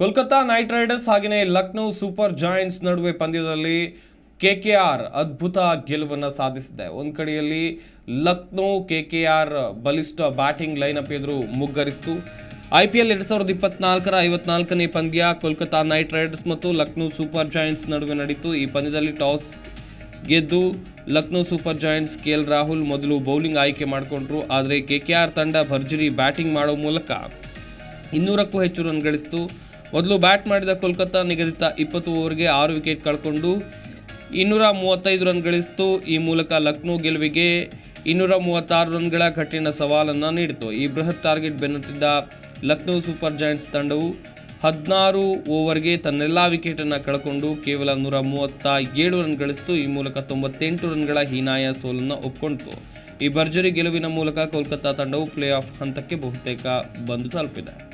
Kolkata night Riders ಹಾಗೆಯೇ Lucknow super joints ನಡುವೆ ಪಂದ್ಯದಲ್ಲಿ ಕೆ ಕೆ ಆರ್ ಅದ್ಭುತ ಗೆಲುವನ್ನು ಸಾಧಿಸಿದೆ. ಒಂದು ಕಡೆಯಲ್ಲಿ ಲಕ್ನೋ ಕೆ ಕೆ ಆರ್ ಬಲಿಷ್ಠ ಬ್ಯಾಟಿಂಗ್ ಲೈನಪ್ ಎದುರು ಮುಗ್ಗರಿಸಿತು. ಐ ಪಿ ಎಲ್ ಎರಡು ಸಾವಿರದ ಇಪ್ಪತ್ನಾಲ್ಕರ ಐವತ್ನಾಲ್ಕನೇ ಪಂದ್ಯ ಕೋಲ್ಕತ್ತಾ ನೈಟ್ ರೈಡರ್ಸ್ ಮತ್ತು ಲಕ್ನೋ ಸೂಪರ್ ಜಾಯಿಂಟ್ಸ್ ನಡುವೆ ನಡೀತು. ಈ ಪಂದ್ಯದಲ್ಲಿ ಟಾಸ್ ಗೆದ್ದು Lucknow super giants K L Rahul ಮೊದಲು ಬೌಲಿಂಗ್ ಆಯ್ಕೆ ಮಾಡಿಕೊಂಡ್ರು. ಆದರೆ ಕೆಕೆಆರ್ ತಂಡ ಭರ್ಜರಿ ಬ್ಯಾಟಿಂಗ್ ಮಾಡೋ ಮೂಲಕ ಇನ್ನೂರಕ್ಕೂ ಹೆಚ್ಚು ರನ್ ಗಳಿಸಿತು. ಮೊದಲು ಬ್ಯಾಟ್ ಮಾಡಿದ ಕೋಲ್ಕತ್ತಾ ನಿಗದಿತ ಇಪ್ಪತ್ತು ಓವರ್ಗೆ ಆರು ವಿಕೆಟ್ ಕಳ್ಕೊಂಡು ಇನ್ನೂರ ಮೂವತ್ತೈದು ರನ್ ಗಳಿಸಿತು. ಈ ಮೂಲಕ ಲಕ್ನೋ ಗೆಲುವಿಗೆ ಇನ್ನೂರ ಮೂವತ್ತಾರು ರನ್ಗಳ ಕಠಿಣ ಸವಾಲನ್ನು ನೀಡಿತು. ಈ ಬೃಹತ್ ಟಾರ್ಗೆಟ್ ಬೆನ್ನುತ್ತಿದ್ದ ಲಕ್ನೋ ಸೂಪರ್ ಜಾಯಿಂಟ್ಸ್ ತಂಡವು ಹದಿನಾರು ಓವರ್ಗೆ ತನ್ನೆಲ್ಲ ವಿಕೆಟನ್ನು ಕಳ್ಕೊಂಡು ಕೇವಲ ನೂರ ಮೂವತ್ತ ಏಳು ರನ್ ಗಳಿಸಿತು. ಈ ಮೂಲಕ ತೊಂಬತ್ತೆಂಟು ರನ್ಗಳ ಹೀನಾಯ ಸೋಲನ್ನು ಒಪ್ಕೊಂಡಿತು. ಈ ಭರ್ಜರಿ ಗೆಲುವಿನ ಮೂಲಕ ಕೋಲ್ಕತ್ತಾ ತಂಡವು ಪ್ಲೇ ಆಫ್ ಹಂತಕ್ಕೆ ಬಹುತೇಕ ಬಂದು ತಲುಪಿದೆ.